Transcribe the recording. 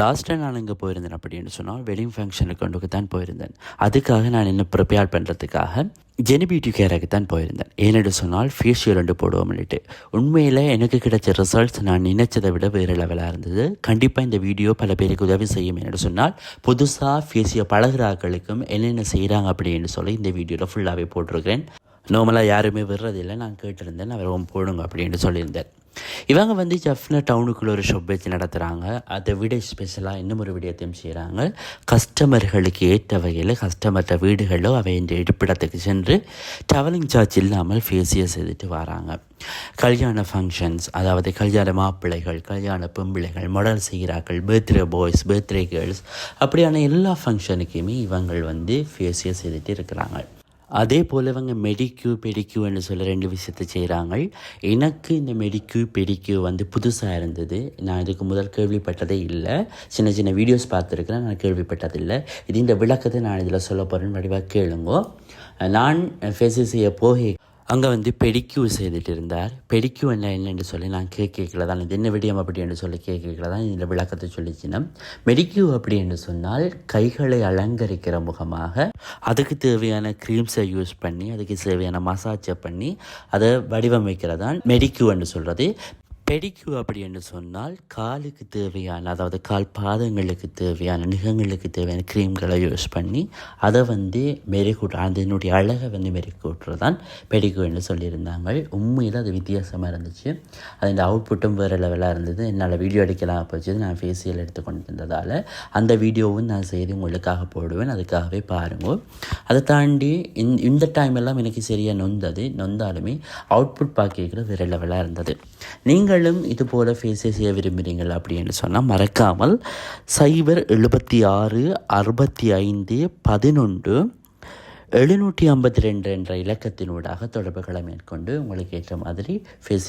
லாஸ்ட்டாக நான் இங்கே போயிருந்தேன் அப்படின்னு சொன்னால் வெட்டிங் ஃபங்க்ஷனுக்கு கொண்டுக்கு தான் போயிருந்தேன். அதுக்காக நான் இன்னும் ப்ரிப்பேர் பண்ணுறதுக்காக ஜெனி பியூட்டி கேருக்கு தான் போயிருந்தேன். ஏனென்று சொன்னால் ஃபேஷியல் ரெண்டு போடுவோம்னுட்டு உண்மையில் எனக்கு கிடைச்ச ரிசல்ட்ஸ் நான் நினைச்சதை விட வேறு லெவலாக இருந்தது. கண்டிப்பாக இந்த வீடியோ பல பேருக்கு உதவி செய்யும் என்று சொன்னால் புதுசாக ஃபேஷியல் பழகுறாக்களுக்கும் என்னென்ன செய்கிறாங்க அப்படின்னு சொல்லி இந்த வீடியோவில் ஃபுல்லாகவே போட்டிருக்கிறேன். நார்மலாக யாருமே விடுறதில்லை. நான் கேட்டிருந்தேன் நான் ரொம்ப போடுங்க அப்படின்னு சொல்லியிருந்தேன் இவங்க வந்து ஜஃப்னா டவுனுக்குள்ளே ஒரு ஷாப் வச்சு நடத்துகிறாங்க அதை விட ஸ்பெஷலாக இன்னும் ஒரு விடயத்தையும் செய்கிறாங்க கஸ்டமர்களுக்கு ஏற்ற வகையில் கஸ்டமர்கிட்ட வீடுகளோ அவை இந்த இருப்பிடத்துக்கு சென்று ட்ராவலிங் சார்ஜ் இல்லாமல் ஃபேஸியாக செய்துட்டு வராங்க. கல்யாண ஃபங்க்ஷன்ஸ் அதாவது கல்யாண மாப்பிள்ளைகள் கல்யாண பெம்பிள்ளைகள் மொடல் செய்கிறார்கள் பர்த்டே பாய்ஸ் பர்த்டே கேர்ள்ஸ் அப்படியான எல்லா ஃபங்க்ஷனுக்குமே இவங்கள் வந்து ஃபேஸியாக செய்துட்டு இருக்கிறாங்க. அதே போல் இவங்க மெடிக்யூ பெடிக்யூன்னு சொல்ல ரெண்டு விஷயத்தை செய்கிறாங்க எனக்கு இந்த மெடிக்யூ பெடிக்யூ வந்து புதுசாக இருந்தது. நான் இதுக்கு முதல் கேள்விப்பட்டதே இல்லை. சின்ன சின்ன வீடியோஸ் பார்த்துருக்கிறேன். நான் கேள்விப்பட்டதில்லை இது இந்த விளக்கத்தை நான் இதில் சொல்ல போகிறேன் வடிவாக கேளுங்கோ. நான் ஃபேஸில் செய்ய போகி அங்கே வந்து பெடிக்யூ செய்துட்டு இருந்தார். பெடிக்யூ என்ன என்னன்னு சொல்லி நான் கே கேட்கல தான் இது என்ன விடியம் அப்படி என்று சொல்லி கே கேட்கல தான் இந்த விளக்கத்தை சொல்லிச்சினம் மெடிக்யூ அப்படி என்று சொன்னால் கைகளை அலங்கரிக்கிற முகமாக அதுக்கு தேவையான க்ரீம்ஸை யூஸ் பண்ணி அதுக்கு தேவையான மசாஜை பண்ணி அதை வடிவமைக்கிறதான் மெடிக்யூ என்று சொல்கிறது பெடிக்யூ அப்படி என்று சொன்னால் காலுக்கு தேவையான அதாவது கால் பாதங்களுக்கு தேவையான நிகங்களுக்கு தேவையான க்ரீம்களை யூஸ் பண்ணி அதை வந்து மெருகூட்ட அதனுடைய அழகை வந்து மெருகூட்டுறது தான் பெடிக்யூ என்று சொல்லியிருந்தாங்க. உண்மையில் அது வித்தியாசமாக இருந்துச்சு. அதோட அவுட்புட்டும் வேறு லெவலாக இருந்தது. என்னால் வீடியோ எடுக்கலாம் போச்சு நான் ஃபேஷியல் எடுத்து கொண்டு இருந்ததால் அந்த வீடியோவும் நான் செய்து உங்களுக்காக போடுவேன். அதுக்காகவே பாருங்க. அதை தாண்டி இந்த டைம் எல்லாம் எனக்கு சரியாக நொந்தது நொந்தாலுமே அவுட்புட் பார்க்க வேறு லெவலாக இருந்தது. நீங்கள் நீங்களும் இது போல் ஃபேஸை செய்ய விரும்புகிறீங்கள் அப்படின்னு சொன்னால் மறக்காமல் சைபர் எழுபத்தி ஆறு அறுபத்தி ஐந்து பதினொன்று எழுநூற்றி ஐம்பத்தி ரெண்டு என்ற இலக்கத்தினூடாக தொடர்புகளை மேற்கொண்டு உங்களுக்கு ஏற்ற மாதிரி ஃபேஸ்